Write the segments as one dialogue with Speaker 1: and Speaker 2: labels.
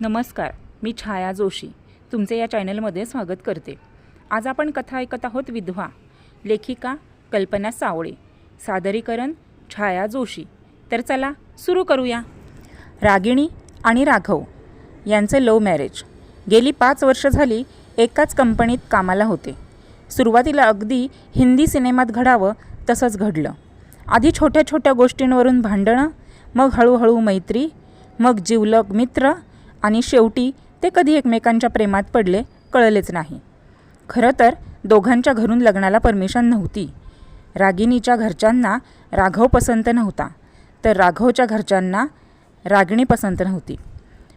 Speaker 1: नमस्कार मी छाया जोशी. तुमचे या चॅनलमध्ये स्वागत करते. आज आपण कथा ऐकत आहोत विधवा लेखिका कल्पना सावळे. सादरीकरण छाया जोशी. तर चला सुरू करूया. रागिणी आणि राघव यांचं लव्ह मॅरेज. गेली पाच वर्ष झाली एकाच कंपनीत कामाला होते. सुरुवातीला अगदी हिंदी सिनेमात घडावं तसंच घडलं. आधी छोट्या छोट्या गोष्टींवरून भांडणं मग हळूहळू मैत्री मग जिवलग मित्र आणि शेवटी ते कधी एकमेकांच्या प्रेमात पडले कळलेच नाही. खरं तर दोघांच्या घरून लग्नाला परमिशन नव्हती. रागिणीच्या घरच्यांना राघव पसंत नव्हता तर राघवच्या घरच्यांना रागिणी पसंत नव्हती.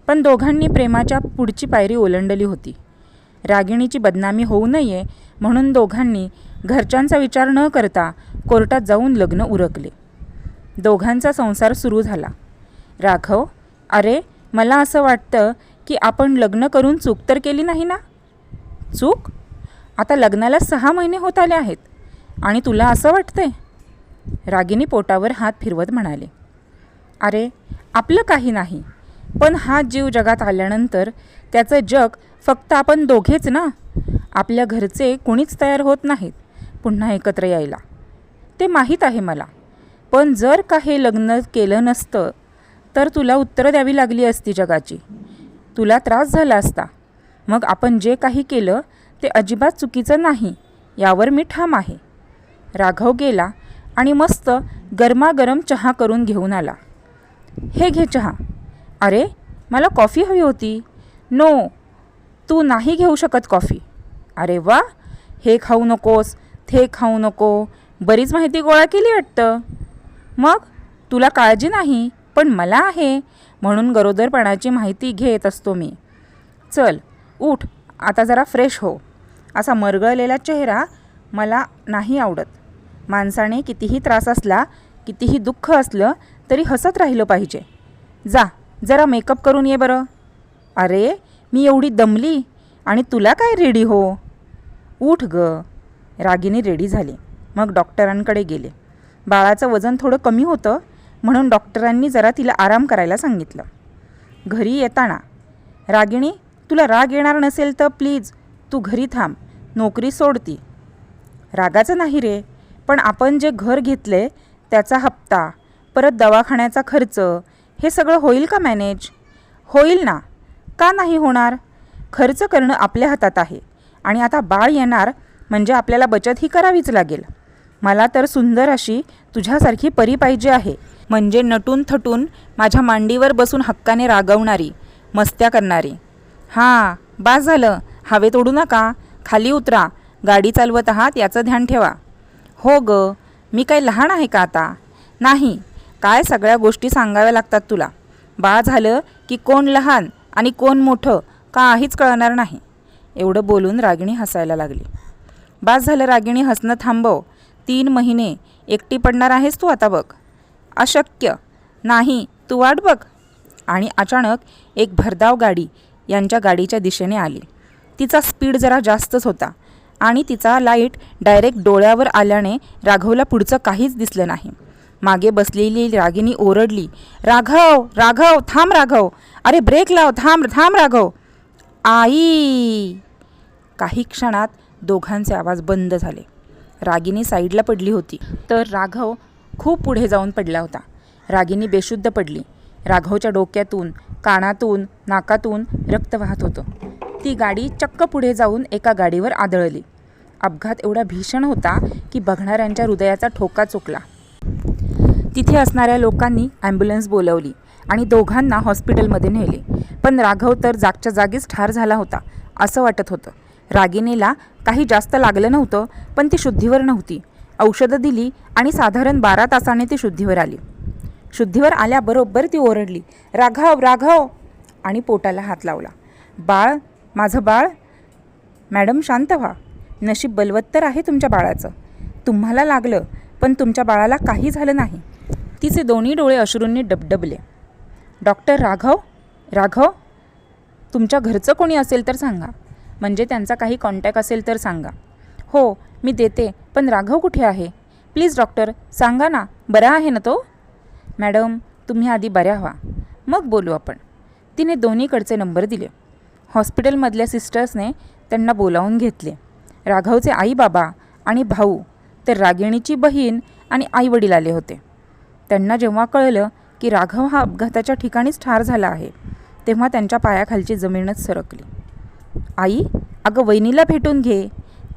Speaker 1: पण दोघांनी प्रेमाच्या पुढची पायरी ओलंडली होती. रागिणीची बदनामी होऊ नये म्हणून दोघांनी घरच्यांचा विचार न करता कोर्टात जाऊन लग्न उरकले. दोघांचा संसार सुरू झाला. राघव अरे मला असं वाटतं की आपण लग्न करून चूक तर केली नाही ना? चूक? आता लग्नाला सहा महिने होत आले आहेत आणि तुला असं वाटतंय? रागिनी पोटावर हात फिरवत म्हणाले. अरे आपलं काही नाही. पण हा जीव जगात आल्यानंतर त्याचं जग फक्त आपण दोघेच ना? आपल्या घरचे कुणीच तयार होत नाहीत पुन्हा एकत्र यायला. ते माहीत आहे मला. पण जर का हे लग्न केलं नसतं तर तुला उत्तरं द्यावी लागली असती जगाची. तुला त्रास झाला असता. मग आपण जे काही केलं ते अजिबात चुकीचं नाही यावर मी ठाम आहे. राघव गेला आणि मस्त गरमागरम चहा करून घेऊन आला. हे घे चहा. अरे मला कॉफी हवी होती. नो तू नाही घेऊ शकत कॉफी. अरे वा हे खाऊ नकोस ते खाऊ नको. बरीच माहिती गोळा केली वाटतं. मग तुला काळजी नाही? पण मला आहे म्हणून गरोदरपणाची माहिती घेत असतो मी. चल उठ आता जरा फ्रेश हो. असा मरगळलेला चेहरा मला नाही आवडत. माणसाने कितीही त्रास असला कितीही दुःख असलं तरी हसत राहिलं पाहिजे. जा जरा मेकअप करून ये बरं. अरे मी एवढी दमली आणि तुला काय रेडी हो? उठ ग. रागिनी रेडी झाली. मग डॉक्टरांकडे गेले. बाळाचं वजन थोडं कमी होतं म्हणून डॉक्टरांनी जरा तिला आराम करायला सांगितलं. घरी येताना रागिणी तुला राग येणार नसेल तर प्लीज तू घरी थांब नोकरी सोडती. रागाचं नाही रे पण आपण जे घर घेतले त्याचा हप्ता परत दवाखान्याचा खर्च हे सगळं होईल का मॅनेज? होईल ना. का नाही होणार? खर्च करणं आपल्या हातात आहे आणि आता बाळ येणार म्हणजे आपल्याला बचत ही करावीच लागेल. मला तर सुंदर अशी तुझ्यासारखी परी पाहिजे आहे. म्हणजे नटून थटून माझ्या मांडीवर बसून हक्काने रागवणारी मस्त्या करणारी. हां बास झालं. हवेत ओढू नका. खाली उतरा. गाडी चालवत आहात याचं ध्यान ठेवा. हो ग. मी काय लहान आहे का आता? नाही. काय सगळ्या गोष्टी सांगाव्या लागतात तुला? बाळ झालं की कोण लहान आणि कोण मोठं काहीच कळणार नाही. एवढं बोलून रागिणी हसायला लागली. बास झालं रागिणी हसणं थांबव. तीन महिने एकटी पडणार आहेस तू आता बघ. अशक्य. नाही तू वाट बघ. आणि अचानक एक भरधाव गाडी यांच्या गाडीच्या दिशेने आली. तिचा स्पीड जरा जास्तच होता आणि तिचा लाइट डायरेक्ट डोळ्यावर आल्याने राघवला पुढचं काहीच दिसलं नाही. मागे बसलेली रागिनी ओरडली राघव राघव थांब राघव. अरे ब्रेक लाव थांब थांब राघव. आई. काही क्षणात दोघांचे आवाज बंद झाले. रागिनी साईडला पडली होती. तर राघव खूप पुढे जाऊन पडला होता. रागिनी बेशुद्ध पडली. राघवच्या डोक्यातून कानातून नाकातून रक्त वाहत होतं. ती गाडी चक्क पुढे जाऊन एका गाडीवर आदळली. अपघात एवढा भीषण होता की बघणाऱ्यांच्या हृदयाचा ठोका चुकला. तिथे असणाऱ्या लोकांनी ॲम्ब्युलन्स बोलवली आणि दोघांना हॉस्पिटलमध्ये नेले. पण राघव तर जागच्या जागीच ठार झाला होता असं वाटत होतं. रागिनीला काही जास्त लागलं नव्हतं पण ती शुद्धीवर नव्हती. औषधं दिली आणि साधारण बारा तासाने ती शुद्धीवर आली. शुद्धीवर आल्याबरोबर ती ओरडली राघव राघव! आणि पोटाला हात लावला. बाळ माझं बाळ मॅडम शांत व्हा. नशीब बलवत्तर आहे तुमच्या बाळाचं. तुम्हाला लागलं पण तुमच्या बाळाला काही झालं नाही. तिचे दोन्ही डोळे अश्रूंनी डबडबले. डॉक्टर राघव राघव तुमच्या घरचं कोणी असेल तर सांगा. म्हणजे त्यांचा काही कॉन्टॅक्ट असेल तर सांगा. हो मी देते. पण राघव कुठे आहे? प्लीज डॉक्टर सांगा ना. बरा आहे ना तो? मॅडम तुम्ही आधी बऱ्या व्हा. मग बोलू आपण. तिने दोन्हीकडचे नंबर दिले. हॉस्पिटलमधल्या सिस्टर्सने त्यांना बोलावून घेतले. राघवचे आई बाबा आणि भाऊ तर रागिणीची बहीण आणि आईवडील आले होते. त्यांना जेव्हा कळलं की राघव हा अपघाताच्या ठिकाणीच ठार झाला आहे तेव्हा त्यांच्या पायाखालची जमीनच सरकली. आई अगं वहिनीला भेटून घे.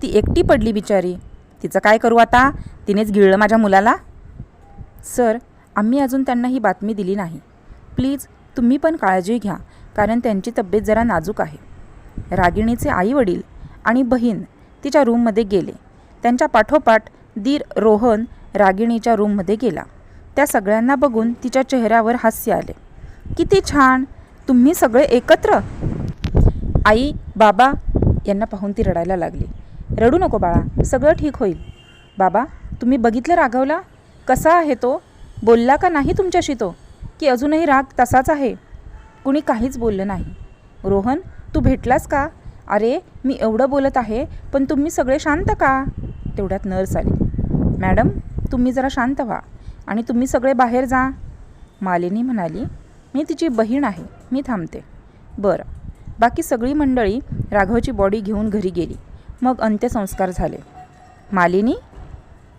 Speaker 1: ती एकटी पडली बिचारी. तिचं काय करू आता? तिनेच गिळलं माझ्या मुलाला? सर आम्ही अजून त्यांना ही बातमी दिली नाही. प्लीज तुम्ही पण काळजी घ्या कारण त्यांची तब्येत जरा नाजूक आहे. रागिणीचे आई वडील आणि बहीण तिच्या रूममध्ये गेले. त्यांच्या पाठोपाठ दीर रोहन रागिणीच्या रूममध्ये गेला. त्या सगळ्यांना बघून तिच्या चेहऱ्यावर हास्य आले. किती छान! तुम्ही सगळे एकत्र? आई बाबा यांना पाहून ती रडायला लागली. रडू नको बाळा सगळं ठीक होईल. बाबा तुम्ही बघितलं राघवला? कसा आहे तो? बोलला का नाही तुमच्याशी तो? की अजूनही राग तसाच आहे? कुणी काहीच बोललं नाही. रोहन तू भेटलास का? अरे मी एवढं बोलत आहे पण तुम्ही सगळे शांत का? तेवढ्यात नर्स आली. मॅडम तुम्ही जरा शांत व्हा आणि तुम्ही सगळे बाहेर जा. मालिनी म्हणाली मी तिची बहीण आहे मी थांबते. बरं. बाकी सगळी मंडळी राघवची बॉडी घेऊन घरी गेली. मग अंत्यसंस्कार झाले. मालिनी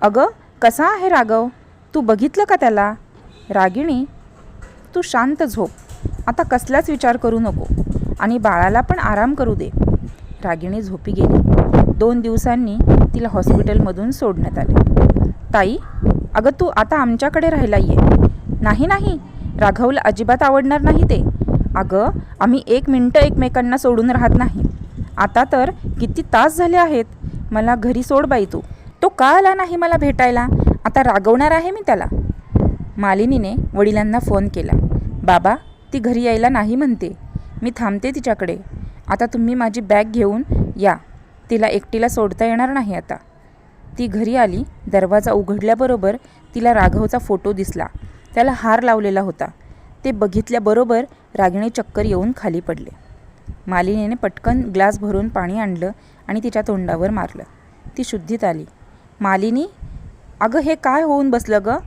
Speaker 1: अगं कसा आहे राघव? तू बघितलं का त्याला? रागिणी तू शांत झोप. आता कसलाच विचार करू नको आणि बाळाला पण आराम करू दे. रागिणी झोपी गेली. दोन दिवसांनी तिला हॉस्पिटलमधून सोडण्यात आले. ताई अगं तू आता आमच्याकडे राहायला ये नाही नाही राघवला अजिबात आवडणार नाही ते. अगं आम्ही एक मिनटं एकमेकांना सोडून राहत नाही. आता तर किती तास झाले आहेत. मला घरी सोड बाई तू. तो का आला नाही मला भेटायला? आता रागवणार आहे मी त्याला. मालिनीने वडिलांना फोन केला. बाबा ती घरी यायला नाही म्हणते. मी थांबते तिच्याकडे. आता तुम्ही माझी बॅग घेऊन या. तिला एकटीला सोडता येणार नाही आता. ती घरी आली. दरवाजा उघडल्याबरोबर तिला राघवचा फोटो दिसला. त्याला हार लावलेला होता. ते बघितल्याबरोबर रागिणी चक्कर येऊन खाली पडले. मालिनीने पटकन ग्लास भरून पाणी आणलं आणि तिच्या तोंडावर मारलं. ती शुद्धीत आली. मालिनी अगं हे काय होऊन बसलं गं?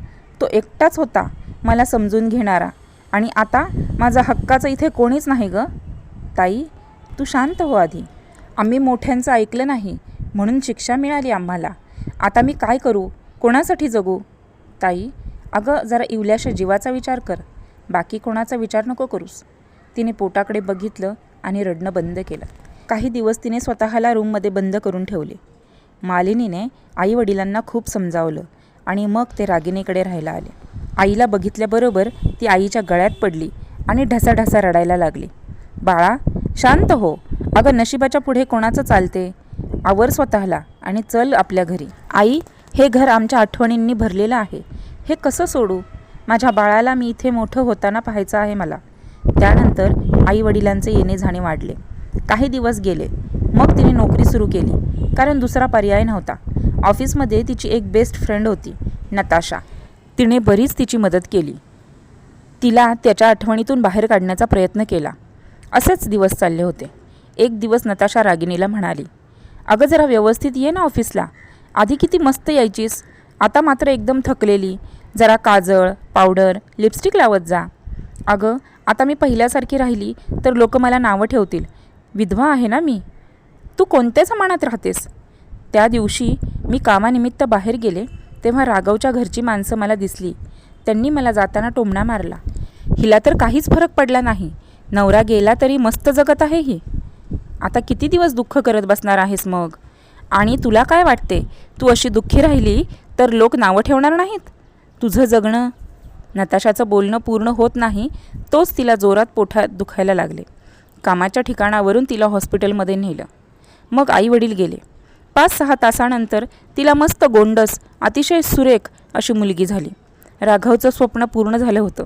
Speaker 1: तो एकटाच होता मला समजून घेणारा. आणि आता माझा हक्काचं इथे कोणीच नाही गं? ताई तू शांत हो आधी. आम्ही मोठ्यांचं ऐकलं नाही म्हणून शिक्षा मिळाली आम्हाला. आता मी काय करू? कोणासाठी जगू? ताई अगं जरा इवल्याशा जीवाचा विचार कर. बाकी कोणाचा विचार नको करूस. तिने पोटाकडे बघितलं आणि रडणं बंद केलं. काही दिवस तिने स्वतःला रूममध्ये बंद करून ठेवले. मालिनीने आईवडिलांना खूप समजावलं आणि मग ते रागिणीकडे राहायला आले. आईला बघितल्याबरोबर ती आईच्या गळ्यात पडली आणि ढसाढसा रडायला लागली. बाळा शांत हो. अगं नशिबाच्या पुढे कोणाचं चालते? आवर स्वतःला आणि चल आपल्या घरी. आई हे घर आमच्या आठवणींनी भरलेलं आहे. हे कसं सोडू? माझ्या बाळाला मी इथे मोठं होताना पाहायचं आहे मला. त्यानंतर आई वडिलांचे येणे जाणे वाढले. काही दिवस गेले. मग तिने नोकरी सुरू केली. कारण दुसरा पर्याय नव्हता. ऑफिसमध्ये तिची एक बेस्ट फ्रेंड होती नताशा. तिने बरीच तिची मदत केली. तिला त्याच्या आठवणीतून बाहेर काढण्याचा प्रयत्न केला. असेच दिवस चालले होते. एक दिवस नताशा रागिणीला म्हणाली अगं जरा व्यवस्थित ये ना ऑफिसला. आधी किती मस्त यायचीस. आता मात्र एकदम थकलेली. जरा काजळ पावडर लिपस्टिक लावत जा. अगं आता मी पहिल्यासारखी राहिली तर लोक मला नावं ठेवतील. विधवा आहे ना मी? तू कोणत्या समानात राहतेस? त्या दिवशी मी कामानिमित्त बाहेर गेले तेव्हा राघवच्या घरची माणसं मला दिसली. त्यांनी मला जाताना टोमणा मारला. हिला तर काहीच फरक पडला नाही. नवरा गेला तरी मस्त जगत आहे ही. आता किती दिवस दुःख करत बसणार आहेस मग? आणि तुला काय वाटते? तू अशी दुःखी राहिली तर लोक नावं ठेवणार नाहीत? तुझं जगणं नताशाचं बोलणं पूर्ण होत नाही तोच तिला जोरात पोठात दुखायला लागले. कामाच्या ठिकाणावरून तिला हॉस्पिटलमध्ये नेलं. मग आई वडील गेले. पाच सहा तासानंतर तिला मस्त गोंडस अतिशय सुरेख अशी मुलगी झाली. राघवचं स्वप्न पूर्ण झालं होतं.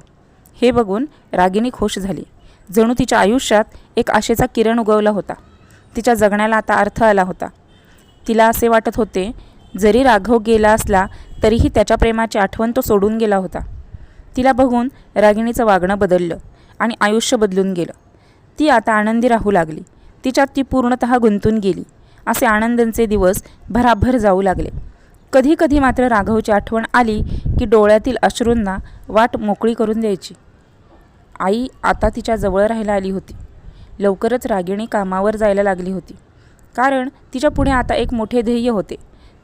Speaker 1: हे बघून रागिनी खुश झाली. जणू तिच्या आयुष्यात एक आशेचा किरण उगवला होता. तिच्या जगण्याला आता अर्थ आला होता. तिला असे वाटत होते जरी राघव गेला असला तरीही त्याच्या प्रेमाची आठवण तो सोडून गेला होता. तिला बघून रागिणीचं वागणं बदललं आणि आयुष्य बदलून गेलं. ती आता आनंदी राहू लागली. तिच्यात ती पूर्णतः गुंतून गेली. असे आनंदांचे दिवस भराभर जाऊ लागले. कधी कधी मात्र राघवची आठवण आली की डोळ्यातील अश्रूंना वाट मोकळी करून द्यायची. आई आता तिच्या जवळ राहायला आली होती. लवकरच रागिणी कामावर जायला लागली होती. कारण तिच्या पुढे आता एक मोठे ध्येय होते.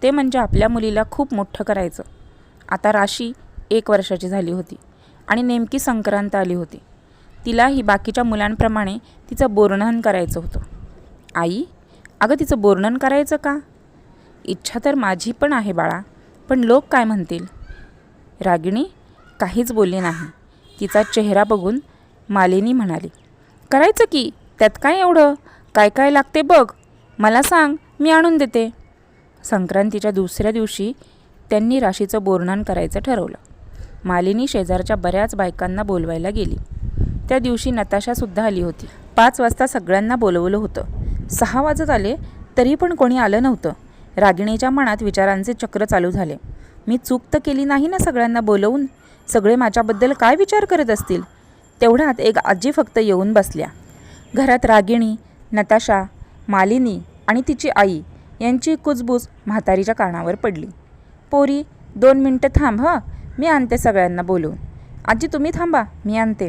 Speaker 1: ते म्हणजे आपल्या मुलीला खूप मोठं करायचं. आता राशी एक वर्षाची झाली होती आणि नेमकी संक्रांत आली होती. तिलाही बाकीच्या मुलांप्रमाणे तिचं बोर्णन करायचं होतं. आई अगं तिचं बोर्णन करायचं का? इच्छा तर माझी पण आहे बाळा पण लोक काय म्हणतील? रागिणी काहीच बोलली नाही. तिचा चेहरा बघून मालिनी म्हणाली करायचं की त्यात काय एवढं? काय काय लागते बघ. मला सांग मी आणून देते. संक्रांतीच्या दुसऱ्या दिवशी त्यांनी राशीचं बोर्णन करायचं ठरवलं. मालिनी शेजारच्या बऱ्याच बायकांना बोलवायला गेली. त्या दिवशी नताशासुद्धा आली होती. पाच वाजता सगळ्यांना बोलवलं होतं. सहा वाजत आले तरी पण कोणी आलं नव्हतं. रागिणीच्या मनात विचारांचे चक्र चालू झाले. मी चूक तर केली नाही ना सगळ्यांना बोलवून? सगळे माझ्याबद्दल काय विचार करत असतील तेवढ्यात एक आजी फक्त येऊन बसल्या. घरात रागिणी नताशा मालिनी आणि तिची आई यांची कुजबूज म्हातारीच्या कानावर पडली. पोरी दोन मिनटं थांब हं. मी आणते सगळ्यांना बोलू आजी तुम्ही थांबा मी आणते.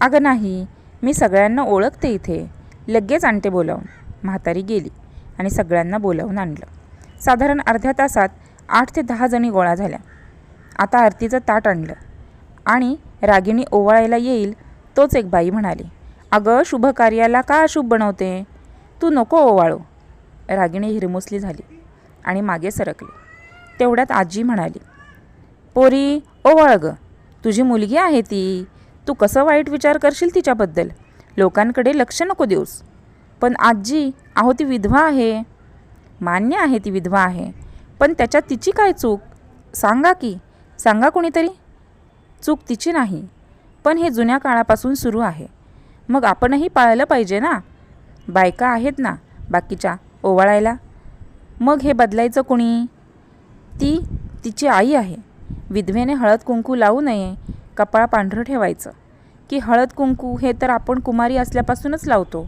Speaker 1: अगं नाही मी सगळ्यांना ओळखते इथे. लगेच आणते बोलावून. म्हातारी गेली आणि सगळ्यांना बोलावून आणलं. साधारण अर्ध्या तासात आठ ते दहा जणी गोळा झाल्या. आता आरतीचं ताट आणलं. आणि रागिणी ओवाळायला येईल तोच एक बाई म्हणाली अगं शुभ कार्याला का अशुभ बनवते? तू नको ओवाळू. रागिणी हिरमुसली झाली आणि मागे सरकली. तेवढ्यात आजी म्हणाली पोरी ओवाळ वळग तुझी मुलगी आहे ती. तू कसं वाईट विचार करशील तिच्याबद्दल? लोकांकडे लक्ष नको देऊस. पण आजी आहो ती विधवा आहे. मान्य आहे ती विधवा आहे. पण त्याच्यात तिची काय चूक? सांगा की. सांगा कोणीतरी. चूक तिची नाही. पण हे जुन्या काळापासून सुरू आहे. मग आपणही पाळलं पाहिजे ना? बायका आहेत ना बाकीच्या ओवाळायला? मग हे बदलायचं कोणी? ती तिची आई आहे. विधवेने हळद कुंकू लावू नये कपाळ पांढरं ठेवायचं. की हळद कुंकू हे तर आपण कुमारी असल्यापासूनच लावतो.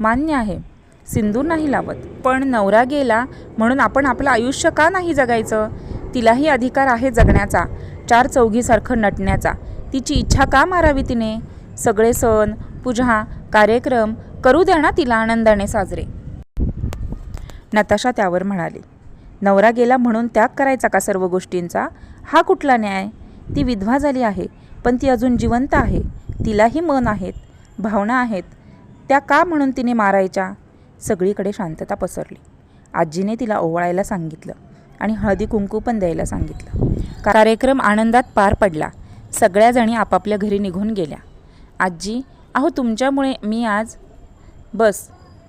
Speaker 1: मान्य आहे सिंदूर नाही लावत. पण नवरा गेला म्हणून आपण आपलं आयुष्य का नाही जगायचं? तिलाही अधिकार आहे जगण्याचा चार चौघीसारखं नटण्याचा. तिची इच्छा का मारावी तिने? सगळे सण पूजा कार्यक्रम करू द्या ना तिला आनंदाने साजरे. नताशा त्यावर म्हणाली नवरा गेला म्हणून त्याग करायचा का सर्व गोष्टींचा? हा कुठला न्याय? ती विधवा झाली आहे पण ती अजून जिवंत आहे तिलाही मन आहेत भावना आहेत त्या का म्हणून तिने मारायच्या? सगळीकडे शांतता पसरली. आजीने तिला ओवाळायला सांगितलं आणि हळदी कुंकू पण द्यायला सांगितलं. कार्यक्रम आनंदात पार पडला. सगळ्याजणी आपापल्या घरी निघून गेल्या. आजी अहो तुमच्यामुळे मी आज बस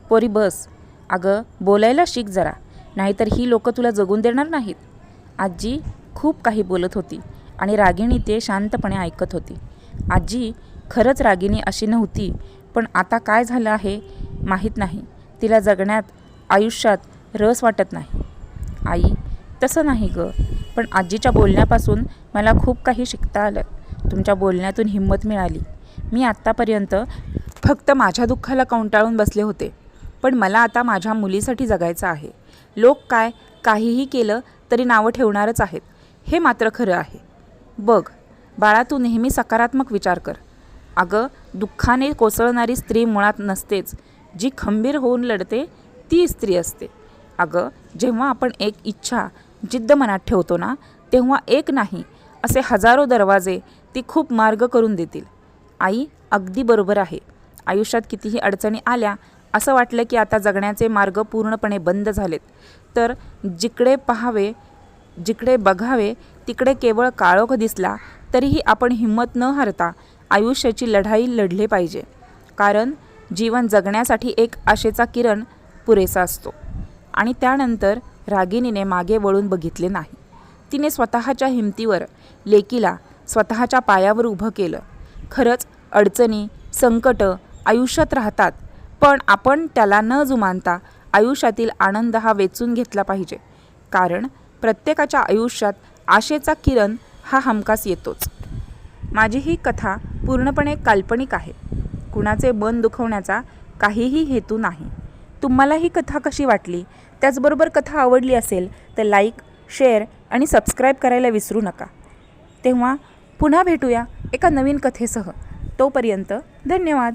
Speaker 1: पोरी बस. अगं बोलायला शिक जरा. नाहीतर ही लोकं तुला जगून देणार नाहीत. आजी खूप काही बोलत होती आणि रागिणी ते शांतपणे ऐकत होती. आजी खरंच रागिणी अशी नव्हती पण आता काय झालं आहे माहीत नाही. तिला जगण्यात आयुष्यात रस वाटत नाही. आई तसं नाही गं पण आजीच्या बोलण्यापासून मला खूप काही शिकता आलं. तुमच्या बोलण्यातून हिंमत मिळाली. मी आत्तापर्यंत फक्त माझ्या दुःखाला कंटाळून बसले होते पण मला आता माझ्या मुलीसाठी जगायचं आहे. लोक काय काहीही केलं तरी नावं ठेवणारच आहेत. हे मात्र खरं आहे. बघ बाळा तू नेहमी सकारात्मक विचार कर. अगं दुःखाने कोसळणारी स्त्री मुळात नसतेच. जी खंबीर होऊन लढते ती स्त्री असते. अगं जेव्हा आपण एक इच्छा जिद्द मनात ठेवतो ना तेव्हा एक नाही असे हजारो दरवाजे ती खूप मार्ग करून देतील. आई अगदी बरोबर आहे. आयुष्यात कितीही अडचणी आल्या असं वाटलं की आता जगण्याचे मार्ग पूर्णपणे बंद झालेत. तर जिकडे पाहावे जिकडे बघावे तिकडे केवळ काळोख दिसला तरीही आपण हिंमत न हरता आयुष्याची लढाई लढले पाहिजे. कारण जीवन जगण्यासाठी एक आशेचा किरण पुरेसा असतो. आणि त्यानंतर रागिनीने मागे वळून बघितले नाही. तिने स्वतःच्या हिमतीवर लेकीला स्वतःच्या पायावर उभं केलं. खरंच अडचणी संकट आयुष्यात राहतात पण आपण त्याला न जुमानता आयुष्यातील आनंद हा वेचून घेतला पाहिजे. कारण प्रत्येकाच्या आयुष्यात आशेचा किरण हा हमखास येतोच. माझी ही कथा पूर्णपणे काल्पनिक आहे. कुणाचे मन दुखवण्याचा काहीही हेतू नाही. तुम्हाला ही कथा कशी वाटली? त्याचबरोबर कथा आवडली असेल तर लाईक शेअर आणि सबस्क्राईब करायला विसरू नका. तेव्हा पुन्हा भेटूया एका नवीन कथेसह. तोपर्यंत धन्यवाद.